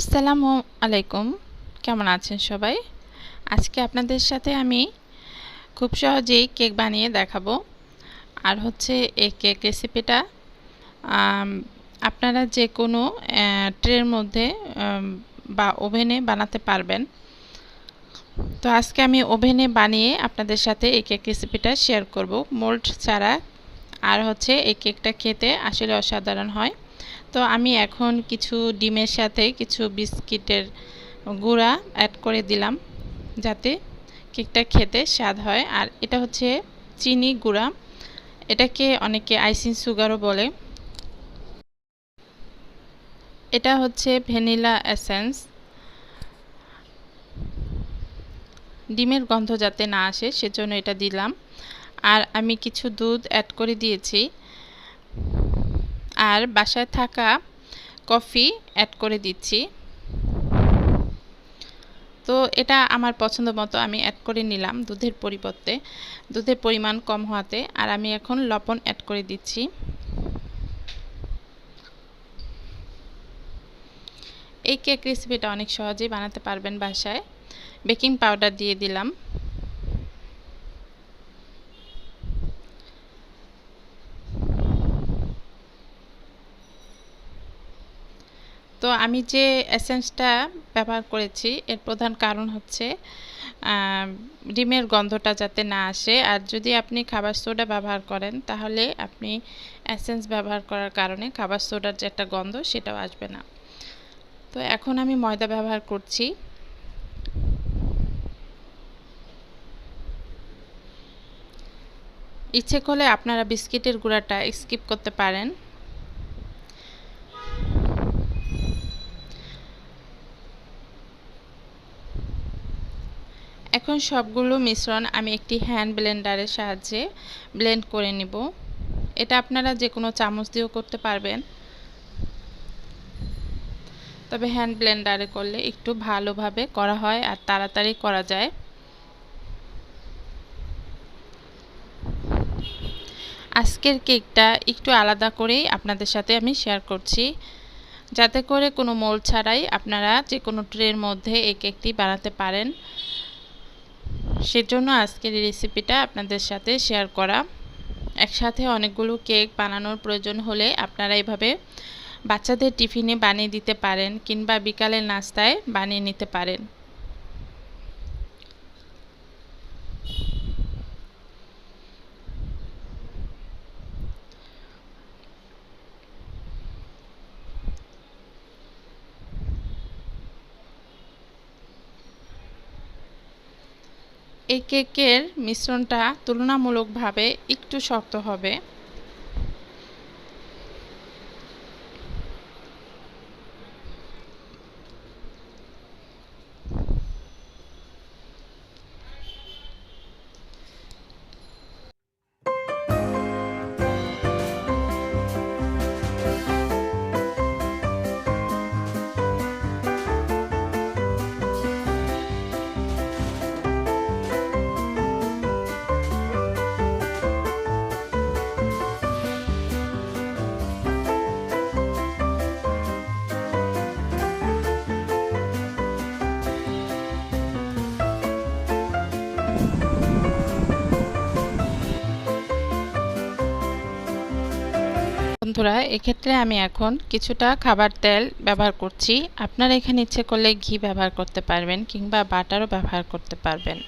আসসালামু আলাইকুম। কেমন আছেন সবাই? আজকে আপনাদের সাথে আমি খুব সহজেই কেক বানিয়ে দেখাবো। আর হচ্ছে এই কেক রেসিপিটা আপনারা যে কোনো ট্রের মধ্যে বা ওভেনে বানাতে পারবেন। তো আজকে আমি ওভেনে বানিয়ে আপনাদের সাথে এই কেক রেসিপিটা শেয়ার করব। মোল্ড ছাড়া আর হচ্ছে এই কেকটা খেতে আসলে অসাধারণ হয়। তো আমি এখন কিছু ডিমের সাথে কিছু বিস্কিটের গুঁড়া অ্যাড করে দিলাম যাতে কেকটা খেতে স্বাদ হয়। আর এটা হচ্ছে চিনি গুঁড়া। এটাকে অনেকে আইসিং সুগারও বলে। এটা হচ্ছে ভ্যানিলা এসেন্স। ডিমের গন্ধ যাতে না আসে, সেজন্য এটা দিলাম। আর আমি কিছু দুধ অ্যাড করে দিয়েছি। আর বাসায় থাকা কফি অ্যাড করে দিচ্ছি। তো এটা আমার পছন্দ মতো আমি অ্যাড করে নিলাম দুধের পরিবর্তে। দুধের পরিমাণ কম হওয়াতে আর আমি এখন লবণ অ্যাড করে দিচ্ছি। এই কেক রেসিপিটা অনেক সহজেই বানাতে পারবেন বাসায়। বেকিং পাউডার দিয়ে দিলাম তো আমি যে এসেন্সটা ব্যবহার করেছি, এর প্রধান কারণ হচ্ছে ডিমের গন্ধটা যাতে না আসে। আর যদি আপনি খাবার সোডা ব্যবহার করেন, তাহলে আপনি এসেন্স ব্যবহার করার কারণে খাবার সোডার যে একটা গন্ধ, সেটাও আসবে না। তো এখন আমি ময়দা ব্যবহার করছি। ইচ্ছে করলে আপনারা বিস্কিটের গুঁড়াটা স্কিপ করতে পারেন। এখন সবগুলো মিশ্রণ আমি একটি হ্যান্ড ব্লেন্ডারের সাহায্যে ব্লেন্ড করে নিব। এটা আপনারা যে কোনো চামচ দিয়েও করতে পারবেন। তবে হ্যান্ড ব্লেন্ডারে করলে একটু ভালোভাবে করা হয় আর তাড়াতাড়ি করা যায়। আজকের কেকটা একটু আলাদা করেই আপনাদের সাথে আমি শেয়ার করছি। যাতে করে কোনো মোল ছাড়াই আপনারা যে কোনো ট্রের মধ্যে এই কেকটি বানাতে পারেন। সেজন্য আজকের রেসিপিটা আপনাদের সাথে শেয়ার করা। একসাথে অনেকগুলো কেক বানানোর প্রয়োজন হলে আপনারা এভাবে বাচ্চাদের টিফিনে বানিয়ে দিতে পারেন কিংবা বিকালের নাস্তায় বানিয়ে নিতে পারেন। এই কেকের মিশ্রণটা তুলনামূলকভাবে একটু শক্ত হবে। বন্ধুরা, এক্ষেত্রে আমি এখন কিছুটা খাবার তেল ব্যবহার করছি। আপনারা এখানে ইচ্ছে করলে ঘি ব্যবহার করতে পারবেন কিংবা বাটারও ব্যবহার করতে পারবেন।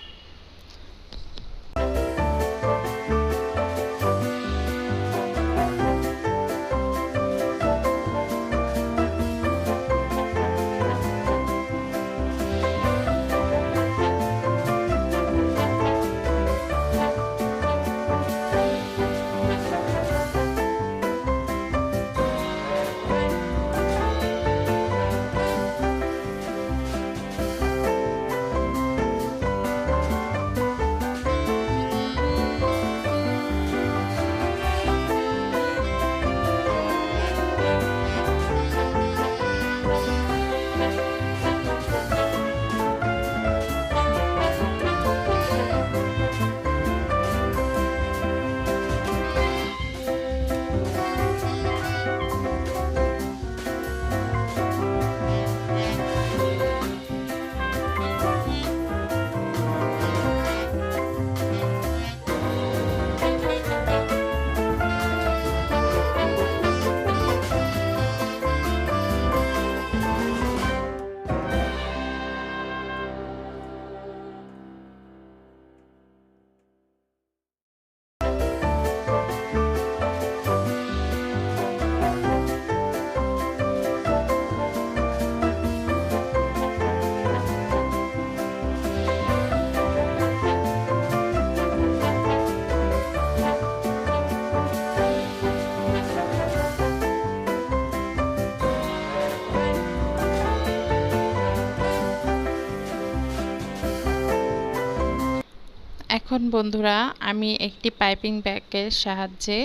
এখন বন্ধুরা, আমি একটি পাইপিং ব্যাগের সাহায্যে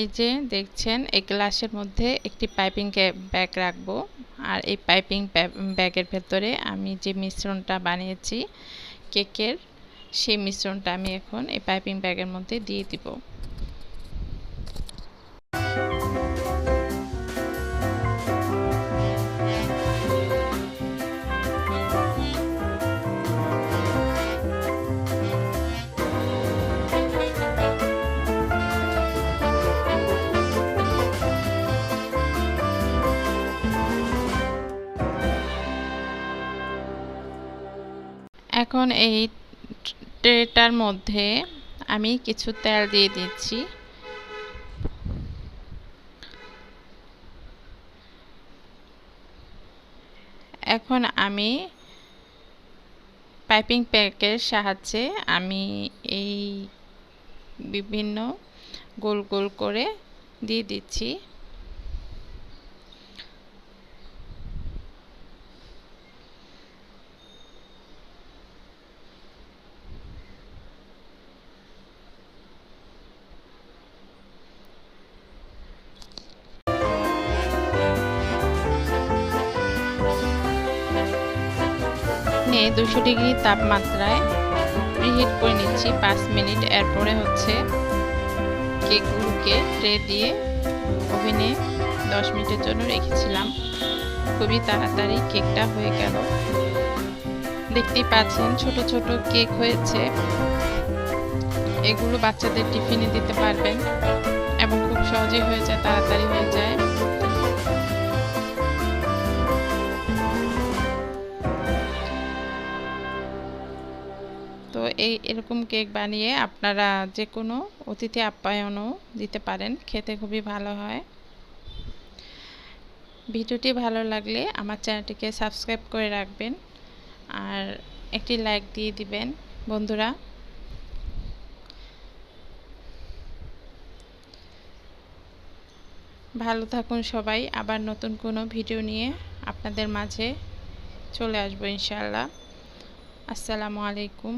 এই যে দেখছেন, এই গ্লাসের মধ্যে একটি পাইপিং ব্যাগ রাখব। আর এই পাইপিং ব্যাগের ভেতরে আমি যে মিশ্রণটা বানিয়েছি, কেকের, সেই মিশ্রণটা আমি এখন এই পাইপিং ব্যাগের মধ্যে দিয়ে দিব। এখন এই ট্রেটার মধ্যে আমি কিছু তেল দিয়ে দিচ্ছি। এখন আমি পাইপিং প্যাকের সাহায্যে আমি এই বিভিন্ন গোল গোল করে দিয়ে দিচ্ছি। নিয়ে দুশো ডিগ্রি তাপমাত্রায় প্রিহিট করে নিচ্ছি। পাঁচ মিনিট। এরপরে হচ্ছে কেকগুলোকে ট্রে দিয়ে ওভেনে দশ মিনিটের জন্য রেখেছিলাম। খুবই তাড়াতাড়ি কেকটা হয়ে গেল। দেখতেই পাচ্ছেন, ছোট ছোট কেক হয়েছে। এগুলো বাচ্চাদের টিফিনে দিতে পারবেন এবং খুব সহজে হয়ে যায়, তাড়াতাড়ি হয়ে যায়। এই এরকম কেক বানিয়ে আপনারা যে কোনো অতিথি আপ্যায়নও দিতে পারেন। খেতে খুবই ভালো হয়। ভিডিওটি ভালো লাগলে আমার চ্যানেলটিকে সাবস্ক্রাইব করে রাখবেন আর একটি লাইক দিয়ে দিবেন। বন্ধুরা, ভালো থাকুন সবাই। আবার নতুন কোনো ভিডিও নিয়ে আপনাদের মাঝে চলে আসব ইনশাল্লাহ আসসালামু আলাইকুম।